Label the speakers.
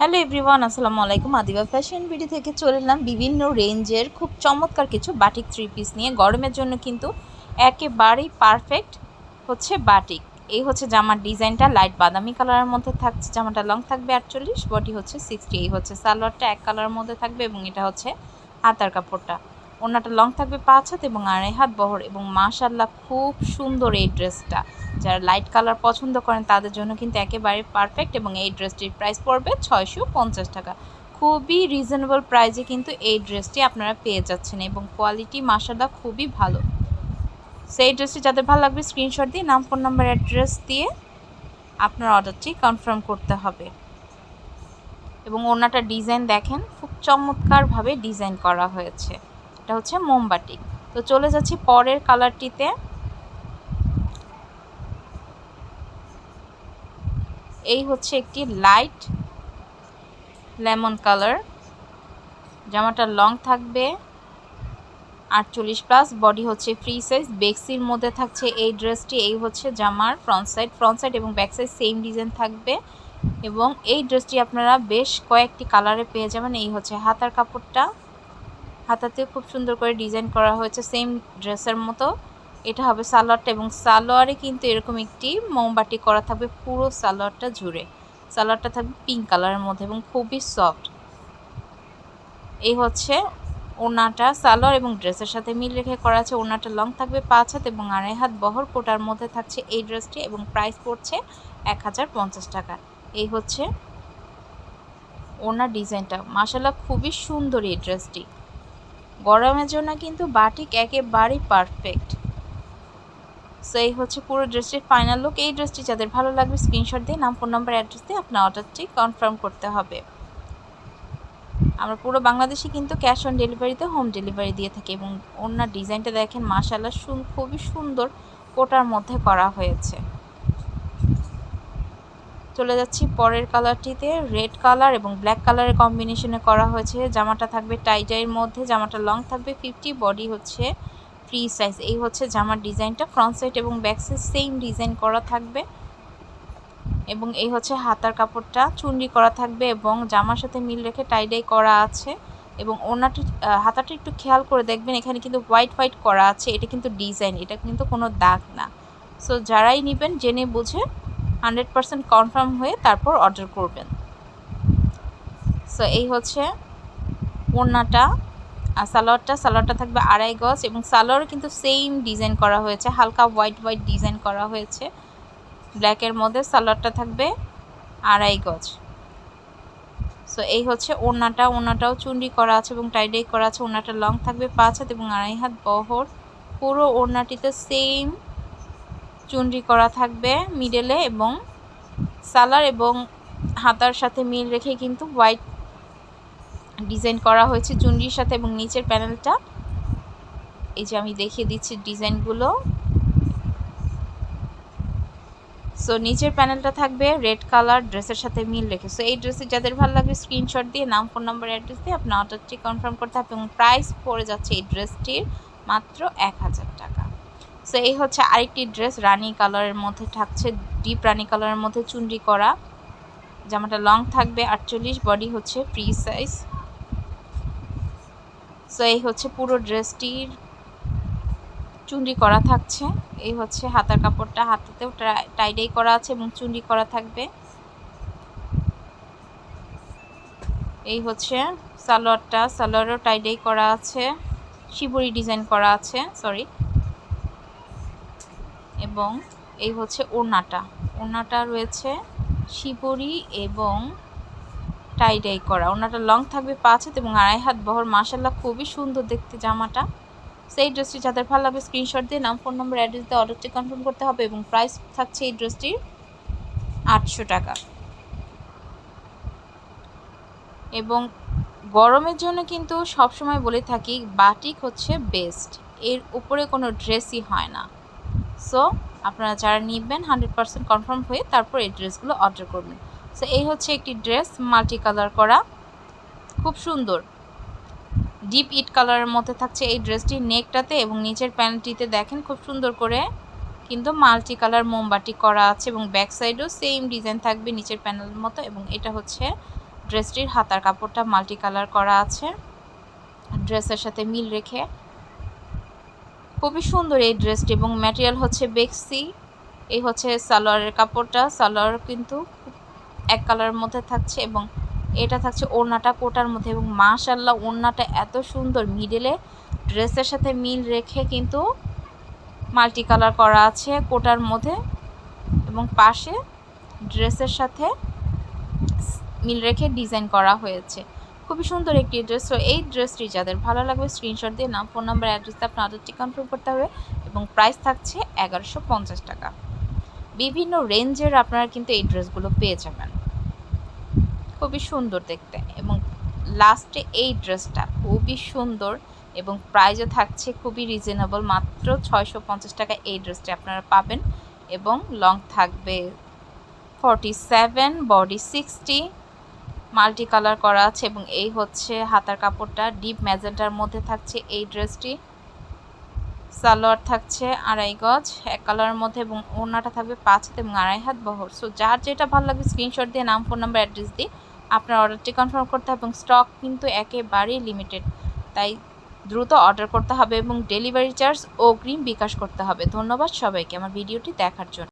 Speaker 1: Hello everyone আসসালামু আলাইকুম। Adiba fashion BD থেকে চলে এলাম বিভিন্ন রেঞ্জের খুব চমৎকার কিছু বাটিক থ্রি পিস নিয়ে। গরমের জন্য কিন্তু একেবারেই পারফেক্ট হচ্ছে বাটিক এই হচ্ছে জামার ডিজাইনটা লাইট বাদামি কালারের মধ্যে থাকছে। জামাটা লং থাকবে আটচল্লিশ বডি হচ্ছে সিক্সটি এই হচ্ছে সালোয়ারটা এক কালারের মধ্যে থাকবে এবং এটা হচ্ছে হাতার কাপড়টা। ওনাটা লং থাকবে পাঁচ হাত এবং আড়াই হাত বহর এবং মাশাল্লাহ খুব সুন্দর এই ড্রেসটা। যারা লাইট কালার পছন্দ করেন তাদের জন্য কিন্তু একেবারে পারফেক্ট এবং এই ড্রেসটির প্রাইস পড়বে ছয়শো পঞ্চাশ টাকা। খুবই রিজনেবল প্রাইসে কিন্তু এই ড্রেসটি আপনারা পেয়ে যাচ্ছেন এবং কোয়ালিটি মাশাল্লাহ খুবই ভালো। সেই ড্রেসটি যাদের ভালো লাগবে স্ক্রিনশট দিয়ে নাম ফোন নাম্বার অ্যাড্রেস দিয়ে আপনার অর্ডারটি কনফার্ম করতে হবে। এবং ওনাটা ডিজাইন দেখেন, খুব চমৎকারভাবে ডিজাইন করা হয়েছে। এটা হচ্ছে মোমবাটি তো চলে যাচ্ছি পরের কালারটিতে। এই হচ্ছে একটি লাইট লেমন কালার। জামাটা লং থাকবে, আটচল্লিশ প্লাস, বডি হচ্ছে ফ্রি সাইজ। বেক্সির মধ্যে থাকছে এই ড্রেসটি, এই হচ্ছে জামার ফ্রন্ট সাইড ফ্রন্ট সাইড এবং ব্যাক সাইড সেম ডিজাইন থাকবে। এবং এই ড্রেসটি আপনারা বেশ কয়েকটি কালারে পেয়ে যাবেন। এই হচ্ছে হাতার কাপড়টা। হাতাতে খুব সুন্দর করে ডিজাইন করা হয়েছে সেম ড্রেসের মতো। এটা হবে সালোয়ারটা এবং সালোয়ারে কিন্তু এরকম একটি মোমবাটি করা থাকবে পুরো সালোয়ারটা জুড়ে। সালোয়ারটা থাকবে পিঙ্ক কালারের মধ্যে এবং খুবই সফট এই হচ্ছে ওনাটা সালোয়ার এবং ড্রেসের সাথে মিল রেখে করা আছে। ওনাটা লং থাকবে পাঁচ হাত এবং আড়াই হাত। বহর কোটার মধ্যে থাকছে এই ড্রেসটি এবং প্রাইস পড়ছে এক হাজার পঞ্চাশ টাকা। এই হচ্ছে ওনার ডিজাইনটা। মাসাল্লাহ খুবই সুন্দর এই ড্রেসটি গরমের জন্য কিন্তু বাটিক একেবারেই পারফেক্ট সো এই হচ্ছে পুরো ড্রেসটির ফাইনাল লুক এই ড্রেসটি যাদের ভালো লাগবে স্ক্রিনশট দিয়ে নাম ফোন নাম্বার অ্যাড্রেস দিয়ে আপনার অর্ডারটি কনফার্ম করতে হবে। আমরা পুরো বাংলাদেশে কিন্তু ক্যাশ অন ডেলিভারিতে হোম ডেলিভারি দিয়ে থাকি এবং ওনার ডিজাইনটা দেখেন মাশাল্লাহ খুবই সুন্দর কোটার মধ্যে করা হয়েছে। চলে যাচ্ছি পরের কালারটিতে। রেড কালার এবং ব্ল্যাক কালারের কম্বিনেশনে করা হয়েছে। জামাটা থাকবে টাইজাইয়ের মধ্যে, জামাটা লং থাকবে ফিফটি বডি হচ্ছে ফ্রি সাইজ এই হচ্ছে জামার ডিজাইনটা ফ্রন্ট সাইড এবং ব্যাক সাইড সেম ডিজাইন করা থাকবে। এবং এই হচ্ছে হাতার কাপড়টা চুন্ডি করা থাকবে এবং জামার সাথে মিল রেখে টাইডাই করা আছে। এবং ওনাটি হাতাটা একটু খেয়াল করে দেখবেন, এখানে কিন্তু হোয়াইট হোয়াইট করা আছে। এটা কিন্তু ডিজাইন এটা কিন্তু কোনো দাগ না। সো যারাই নেবেন, জেনে বুঝে হান্ড্রেড পারসেন্ট কনফার্ম হয়ে তারপর অর্ডার করবেন। সো এই হচ্ছে ওড়নাটা। আর সালোয়ারটা সালোয়ারটা থাকবে আড়াই গজ এবং সালোয়ারও কিন্তু সেম ডিজাইন করা হয়েছে, হালকা হোয়াইট হোয়াইট ডিজাইন করা হয়েছে। ব্ল্যাকের মধ্যে সালোয়ারটা থাকবে আড়াই গজ। সো এই হচ্ছে ওড়নাটা। ওড়নাটাও চুন্ডি করা আছে এবং টাইডাই করা আছে। ওড়নাটা লং থাকবে পাঁচ হাত এবং আড়াই হাত বহর। পুরো ওড়নাটিতে সেম চুন্ডি করা থাকবে মিডেলে এবং সালার এবং হাতার সাথে মিল রেখে কিন্তু হোয়াইট ডিজাইন করা হয়েছে চুন্ডির সাথে এবং নিচের প্যানেলটা এই যে আমি দেখিয়ে দিচ্ছি ডিজাইনগুলো সো নিচের প্যানেলটা থাকবে রেড কালার ড্রেসের সাথে মিল রেখে। সো এই ড্রেসে যাদের ভালো লাগবে স্ক্রিনশট দিয়ে, নাম ফোন নাম্বার অ্যাড্রেস দিয়ে আপনার অর্ডারটি কনফার্ম করতে হবে এবং প্রাইস পড়ে যাচ্ছে এই ড্রেসটির মাত্র এক হাজার টাকা। সো এই হচ্ছে আরেকটি ড্রেস রানি কালারের মধ্যে থাকছে ডিপ রানি কালারের মধ্যে চুন্ডি করা। জামাটা লং থাকবে, আটচল্লিশ বডি হচ্ছে ফ্রি সাইজ সো এই হচ্ছে পুরো ড্রেসটির চুন্ডি করা থাকছে। এই হচ্ছে হাতার কাপড়টা হাতাতেও টাইডাই করা আছে এবং চুন্ডি করা থাকবে। এই হচ্ছে সালোয়ারটা, সালোয়ারও টাইডাই করা আছে, শিবরি ডিজাইন করা আছে সরি এবং এই হচ্ছে ওড়নাটা। ওড়নাটা রয়েছে শিবরি এবং টাইডাই করা। ওনাটা লং থাকবে পাঁচ হাত এবং আড়াই হাত বহর। মাসাল্লাহ খুবই সুন্দর দেখতে জামাটা। সেই ড্রেসটি যাদের ভালো লাগবে স্ক্রিনশট দিয়ে নাম ফোন নম্বর অ্যাড্রেস দিয়ে অর্ডারটি কনফার্ম করতে হবে এবং প্রাইস থাকছে এই ড্রেসটির আটশো টাকা। এবং গরমের জন্য কিন্তু সবসময় বলে থাকি, বাটিক হচ্ছে বেস্ট এর উপরে কোনো ড্রেসই হয় না। সো আপনারা যারা নিবেন হান্ড্রেড পারসেন্ট কনফার্ম হয়ে তারপর এই ড্রেসগুলো অর্ডার করবেন। সো এই হচ্ছে একটি ড্রেস মাল্টি কালার করা। খুব সুন্দর। ডিপ ইট কালারের মধ্যে থাকছে এই ড্রেসটি নেকটাতে এবং নিচের প্যান্টটিতে দেখেন খুব সুন্দর করে। কিন্তু মাল্টি কালার মোমবাটি করা আছে এবং ব্যাক সাইডও সেম ডিজাইন থাকবে নিচের প্যানেলের মতো এবং এটা হচ্ছে ড্রেসটির হাতার কাপড়টা মাল্টি কালার করা আছে। ড্রেসের সাথে মিল রেখে খুবই সুন্দর এই ড্রেসটি এবং ম্যাটেরিয়াল হচ্ছে বেক্সি। এই হচ্ছে সালোয়ারের কাপড়টা। সালোয়ার কিন্তু এক কালারের মধ্যে থাকছে এবং এটা থাকছে ওড়নাটা কোটার মধ্যে এবং মাশাল্লাহ ওড়নাটা এত সুন্দর। মিডলে ড্রেসের সাথে মিল রেখে কিন্তু মাল্টি কালার করা আছে কোটার মধ্যে এবং পাশে ড্রেসের সাথে মিল রেখে ডিজাইন করা হয়েছে। খুবই সুন্দর একটি ড্রেস তো এই ড্রেসটি যাদের ভালো লাগবে স্ক্রিনশট দিয়ে নাম ফোন নাম্বার অ্যাড্রেস আপনার অর্ডারটি কনফার্ম করতে হবে এবং প্রাইস থাকছে এগারোশো পঞ্চাশ টাকা। বিভিন্ন রেঞ্জের আপনারা কিন্তু এই ড্রেসগুলো পেয়ে যাবেন। খুবই সুন্দর দেখতে এবং লাস্টে এই ড্রেসটা খুবই সুন্দর এবং প্রাইজও থাকছে খুবই রিজনেবল মাত্র ছয়শো পঞ্চাশ টাকা এই ড্রেসটি আপনারা পাবেন এবং লং থাকবে forty seven body sixty multi colour করা আছে এবং এই হচ্ছে হাতার কাপড়টা, ডিপ ম্যাজেন্টার মধ্যে থাকছে এই ড্রেসটি। সালোয়ার থাকছে আড়াই গজ, এক কালারের মধ্যে এবং ওড়নাটা থাকবে পাঁচ হাত এবং আড়াই হাত বহর। সো যার যেটা ভালো লাগবে স্ক্রিনশট দিয়ে নাম ফোন নাম্বার অ্যাড্রেস দিয়ে আপনার অর্ডারটি কনফার্ম করতে হবে এবং স্টক কিন্তু একেবারেই লিমিটেড তাই দ্রুত অর্ডার করতে হবে এবং ডেলিভারি চার্জ অগ্রিম বিকাশ করতে হবে। ধন্যবাদ সবাইকে আমার ভিডিওটি দেখার জন্য।